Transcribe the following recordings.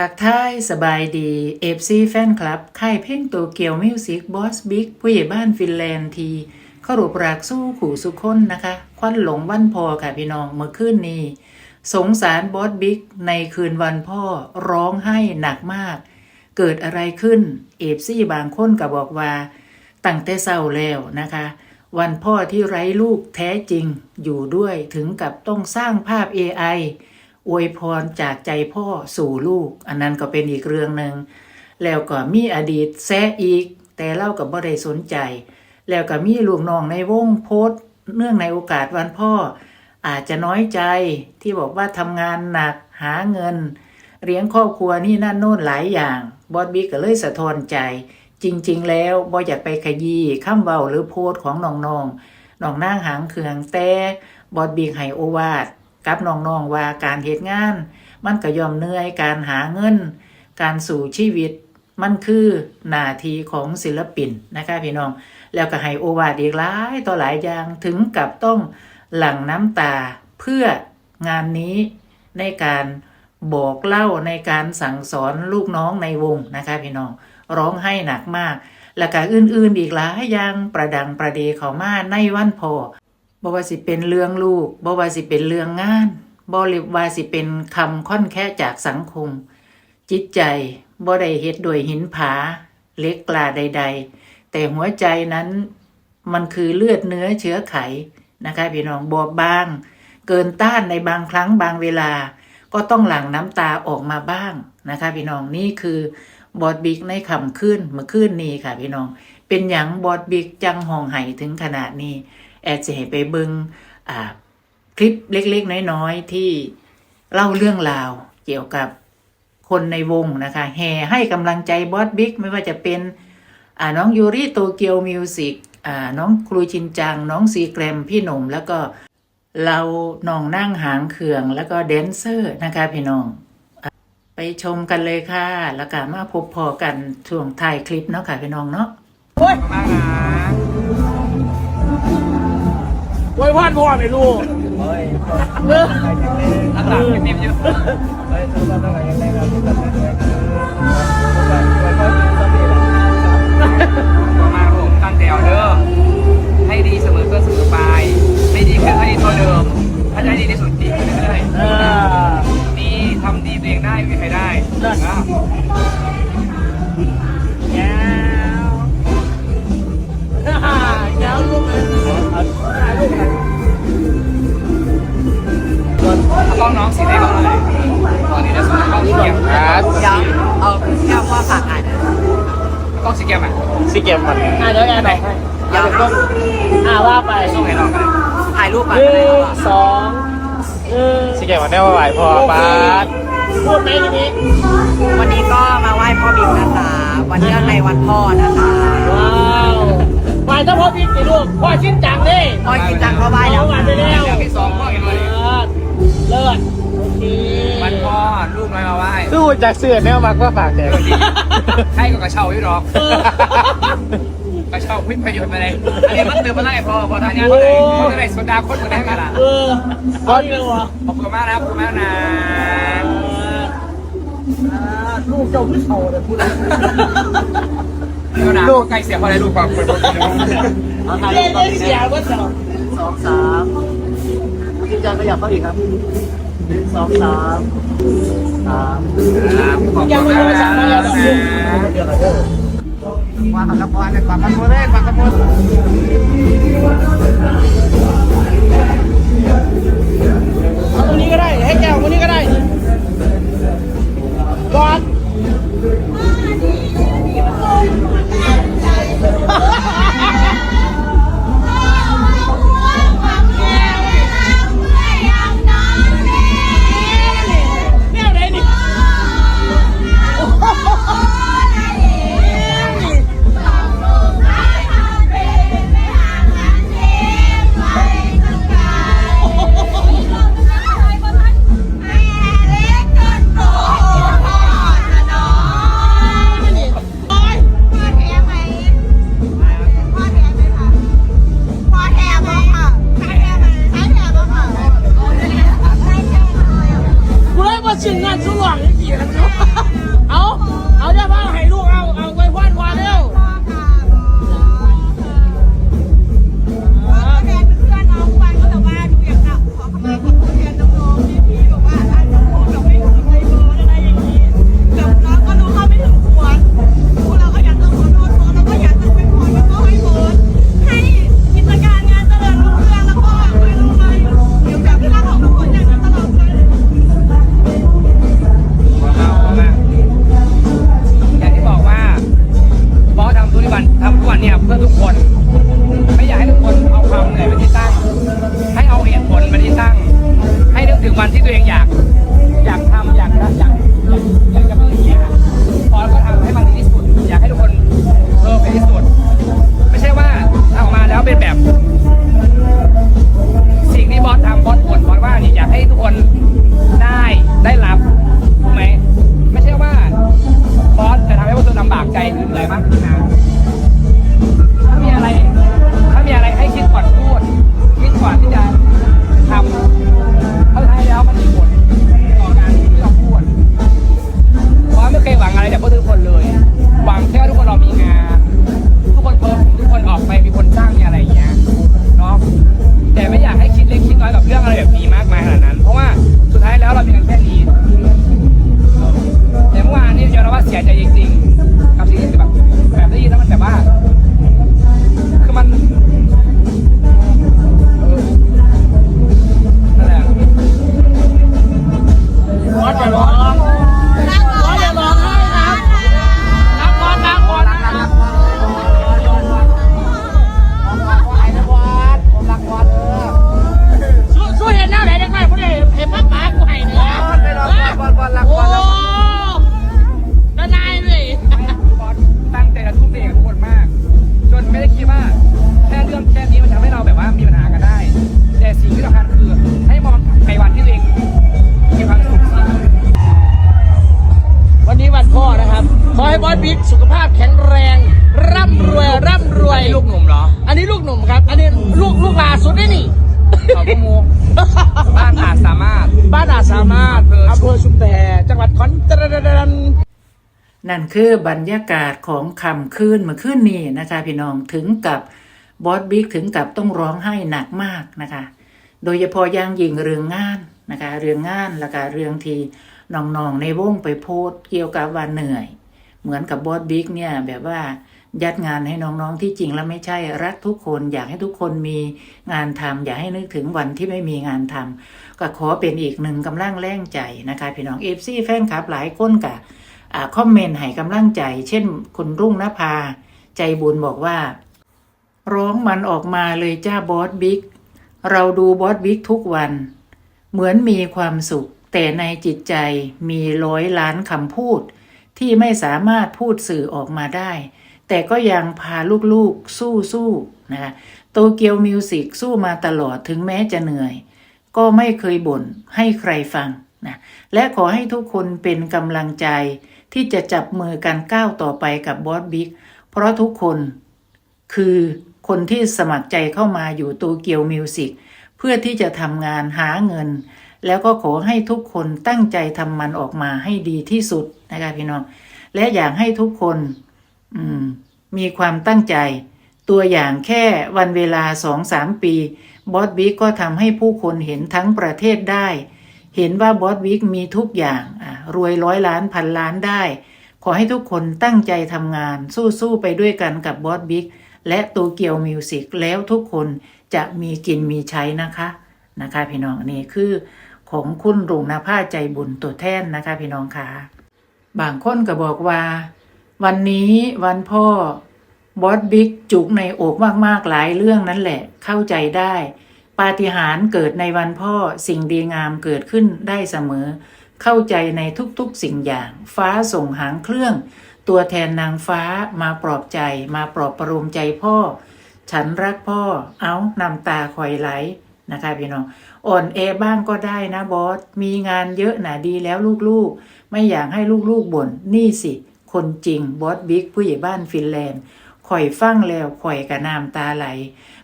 ทักทายสบายดีเอฟซีแฟนคลับ ค่ายเพลงโตเกียวมิวสิกบอสบิ๊กผู้ใหญ่บ้านฟินแลนด์ทีเขารบรากสู้ขู่สุคนนะคะ ควันหลงวันพอค่ะพี่น้องเมื่อคืนนี้ สงสารบอสบิ๊กในคืนวันพ่อร้องไห้หนักมาก เกิดอะไรขึ้นเอฟซีบางคนก็บอกว่า ตั้งแต่เศร้าแล้วนะคะ วันพ่อที่ไร้ลูกแท้จริงอยู่ด้วยถึงกับต้องสร้างภาพ AI อวยพรจากใจพ่อสู่ลูก อันนั้นก็เป็นอีกเรื่องหนึ่งแล้วก็มีอดีตแซะอีก แต่เล่ากับบ่ได้สนใจ แล้วก็มีลูกน้องในวงโพสเนื่องในโอกาสวันพ่อ อาจจะน้อยใจที่บอกว่าทำงานหนักหาเงินเลี้ยงครอบครัวนี่นั่นโน่นหลายอย่างบอสบิ๊กก็เลยสะท้อนใจ จริง ๆ แล้วบ่อยากไปขยี้คำเว้าหรือโพสของน้องๆน้องนางหางเคืองแต่บอสบิ๊กให้โอวาด กับน้องๆว่าการเหตุงาน มันก็ยอมเหนื่อยการหาเงิน การสู่ชีวิต มันคือหน้าที่ของศิลปินนะคะพี่น้อง แล้วก็ให้โอวาดอีกหลายต่อหลายอย่างถึงกับต้องหลั่งน้ำตาเพื่องานนี้ในการบอกเล่าในการสั่งสอนลูกน้องในวงนะคะพี่น้องร้องให้หนักมาก แล้วก็อื่นๆอีกหลายอย่างประดังประเดเขามาในวันพอ บ่ว่าสิเป็นเรื่องลูกบ่ว่าสิเป็นเรื่องงานบ่เรว่าสิเป็นคำค่อนแค่จากสังคม จิตใจบ่ได้เฮ็ดด้วยหินผาเล็กกลาใด ๆ แต่หัวใจนั้นมันคือเลือดเนื้อเชื้อไขนะคะพี่น้องบอบบาง เกินต้านในบางครั้งบางเวลา ก็ต้องหลั่งน้ำตาออกมาบ้างนะคะพี่น้องนี่คือบอดบิ๊กในคำขึ้นเมื่อคืนนี้ค่ะพี่น้อง เป็นอย่างบอดบิ๊กจังห้องไห้ถึงขนาดนี้ แอดจะให้ไปเบิงอ่าคลิปเล็กๆ น้อยๆ ที่เล่าเรื่องราวเกี่ยวกับคนในวงนะคะแห่ให้กำลังใจบอสบิ๊กไม่ว่าจะเป็นน้องยูริโตเกียวมิวสิกน้องครูชินจัง น้องซีแกรมพี่หนุ่ม แล้วก็เราน้องนั่งหางเขือง แล้วก็แดนเซอร์นะคะพี่น้องอไปชมกันเลยค่ะ แล้วก็มาพบพอกันช่วงถ่ายคลิปเนาะค่ะพี่น้องเนาะ ไว้พานพ่อไม่รู้เอออากาศเต็มๆเยอะมากผมตั้งแต่เอาเด้อให้ดีเสมอต้นเสมอปลายให้ดีขึ้นให้ดีเท่าเดิม ถ้าให้ดีที่สุดดีขึ้นเรื่อยเออๆดีทำดีตัวเองได้ไม่มีใครได้นะ กล้องน้องสีได้บ้างเลยตอนนี้จะส่งกล้องสีเขียวอ่ายังเอาแค่ว่าฝากอ่านกล้องสีเขียวอะสิเกมมันอ่าเดี๋ยวแอนบอกให้ยังต้องอ่าว่าไปส่งให้น้องกันถ่ายรูปก่อนหนึ่งสองหนึ่งสิเก็บมาได้ว่าไหวพอป้าดพูดไหมทีนี้วันนี้ก็มาไหว้พ่อบิ๊กนะคะวันเนื่องในวันพ่อนะคะว้าวไปถ้เจ้าพ่อพี่สิลูกพ่อชิ้นจังดิพ่อกินจังก็ไหว้แล้ว เอาวันไปแล้ว เดี๋ยวพี่สองพ่อเห็นเลย เลิศโอเควันพ่อลูกน้อยมาไหว้สู้จากเสือแนวมักว่าฝากแจกให้กับกระเช้าอยู่หรอกเออกระเช้าไม่ประโยชน์อะไรอันนี้มันเติมมาไล่พอพอทานยาเท่าไหร่พอเท่าไหร่โซดาคนก็ได้กันล่ะเออเอาอีกแล้ววะขอบคุณมากนะครับขอบคุณมากนะลูกเจ้าขึ้นเขาเลยพูดลูกใกล้เสียพอได้ลูกความคนเล่นเล่นเสียว่าเจ้าสองสาม กินจังขยับเข้าอีกครับสองสามสามขอบคุณมากนะว่าขอบคุณฝากกันหมดเลยฝากกันหมด บิ๊กสุขภาพแข็งแรง ร่ำรวยร่ำรวย ลูกหนุ่มเหรอ อันนี้ลูกหนุ่มครับ อันนี้ลูกลูกลาสุดนี่นี่เขาพมูบ้านอาจสามารถ บ้านอาจสามารถอำเภออำเภอชุมแพจังหวัดขอนแก่นนั่นคือบรรยากาศของคำคืนเมื่อคืนนี้นะคะ พี่น้องถึงกับบอสบิ๊กถึงกับต้องร้องไห้หนักมากนะคะ โดยเฉพาะอย่างยิ่งเรื่องงานนะคะ เรื่องงานแล้วก็เรื่องที่น้องๆในวงไปโพสต์เกี่ยวกับว่าเหนื่อย เหมือนกับบอสบิ๊กเนี่ยแบบว่ายัดงานให้น้องๆที่จริงแล้วไม่ใช่รักทุกคนอยากให้ทุกคนมีงานทำอย่าให้นึกถึงวันที่ไม่มีงานทำก็ขอเป็นอีกหนึ่งกำลังแรงใจนะคะพี่น้องเอฟซีแฟนคลับหลายคนกะอ่าคอมเมนต์ให้กำลังใจ เช่นคุณรุ่งนภา ใจบุญบอกว่า ร้องมันออกมาเลยจ้าบอสบิ๊กเราดูบอสบิ๊กทุกวัน เหมือนมีความสุข แต่ในจิตใจมีร้อยล้านคำพูด ที่ไม่สามารถพูดสื่อออกมาได้ แต่ก็ยังพาลูกๆสู้สู้ๆนะคะโตเกียวมิวสิกสู้มาตลอดถึงแม้จะเหนื่อย ก็ไม่เคยบ่นให้ใครฟังนะและขอให้ทุกคนเป็นกำลังใจ ที่จะจับมือกันก้าวต่อไปกับบอสบิ๊กเพราะทุกคนคือคนที่สมัครใจเข้ามาอยู่โตเกียวมิวสิกเพื่อที่จะทำงานหาเงิน แล้วก็ขอให้ทุกคนตั้งใจทำมันออกมาให้ดีที่สุดนะคะพี่น้อง และอยากให้ทุกคนมมีความตั้งใจ ตัวอย่างแค่วันเวลาสองสามปีบอสบิ๊กก็ทำให้ผู้คนเห็นทั้งประเทศได้ เห็นว่าบอสบิ๊กมีทุกอย่างรวยร้อยล้านพันล้านได้ ขอให้ทุกคนตั้งใจทำงานสู้ๆไปด้วยกันกับบอสบิ๊กและโตเกียวมิวสิกแล้วทุกคนจะมีกินมีใช้นะคะนะคะพี่น้องนี่คือ ของคุณรุ่งนภาใจบุญตัวแทนนะคะ พี่น้องคะบางคนก็บอกว่า วันนี้วันพ่อบอสบิ๊กจุกในอกมากๆหลายเรื่องนั่นแหละ เข้าใจได้ ปาฏิหาริย์เกิดในวันพ่อสิ่งดีงามเกิดขึ้นได้เสมอ เข้าใจในทุกๆสิ่งอย่าง ฟ้าส่งหางเครื่อง ตัวแทนนางฟ้ามาปลอบใจ มาปลอบประโลมใจพ่อ ฉันรักพ่อ เอาน้ำตาคอยไหลนะคะพี่น้อง อ่อนแอบ้างก็ได้นะบอส มีงานเยอะหนาดีแล้วลูกๆ ไม่อยากให้ลูกๆบ่น นี่สิ คนจริงบอสบิ๊กผู้ใหญ่บ้านฟินแลนด์ข่อยฟังแล้วข่อยกะน้ำตาไหล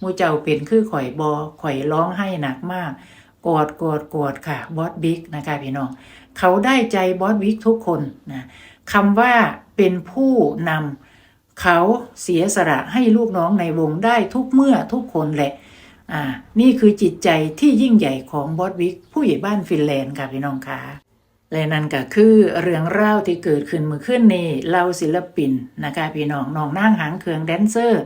มูเจ้าเป็นคือข่อยบอข่อยร้องให้หนักมาก กอดกอดกอดค่ะบอสบิ๊กนะคะพี่น้อง เขาได้ใจบอสบิ๊กทุกคนนะคำว่าเป็นผู้นำเขาเสียสละให้ลูกน้องในวงได้ทุกเมื่อทุกคนแหละ อ่า นี่คือจิตใจที่ยิ่งใหญ่ของบอสบิ๊กผู้ใหญ่บ้านฟินแลนด์ค่ะพี่น้องคะและนั่นก็คือเรื่องเล่าวที่เกิดขึ้นเมื่อคืนนี้เล่าศิลปินนะคะพี่น้องน้องนั่งหางเครืองแดนเซอร์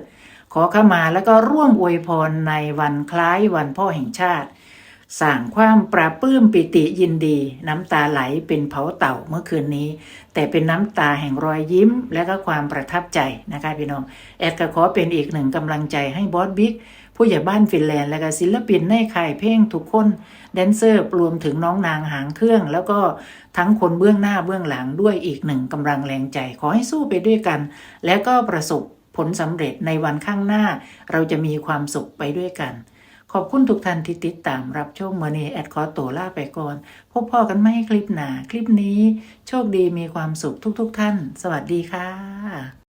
ขอเข้ามาแล้วก็ร่วมอวยพรในวันคล้ายวันพ่อแห่งชาติสั่งความปราปลื้มปิติยินดี น้ำตาไหลเป็นเผาเต่าเมื่อคืนนี้ แต่เป็นน้ำตาแห่งรอยยิ้ม และก็ความประทับใจนะคะพี่น้อง แอดก็ขอเป็นอีกหนึ่งกำลังใจให้บอสบิ๊ก ผู้ใหญ่บ้านฟินแลนด์และก็ศิลปินในค่ายเพลงทุกคนแดนเซอร์รวมถึงน้องนางหางเครื่อง แล้วก็ทั้งคนเบื้องหน้าเบื้องหลังด้วยอีกหนึ่งกำลังแรงใจ ขอให้สู้ไปด้วยกัน และก็ประสบผลสำเร็จในวันข้างหน้า เราจะมีความสุขไปด้วยกัน ขอบคุณทุกท่านที่ติดตามรับชมเมอนีแอดขอตัวลาไปก่อน พบพ่อกันไม่คลิปหนาคลิปนี้ โชคดีมีความสุขทุกๆทท่าน สวัสดีค่ะ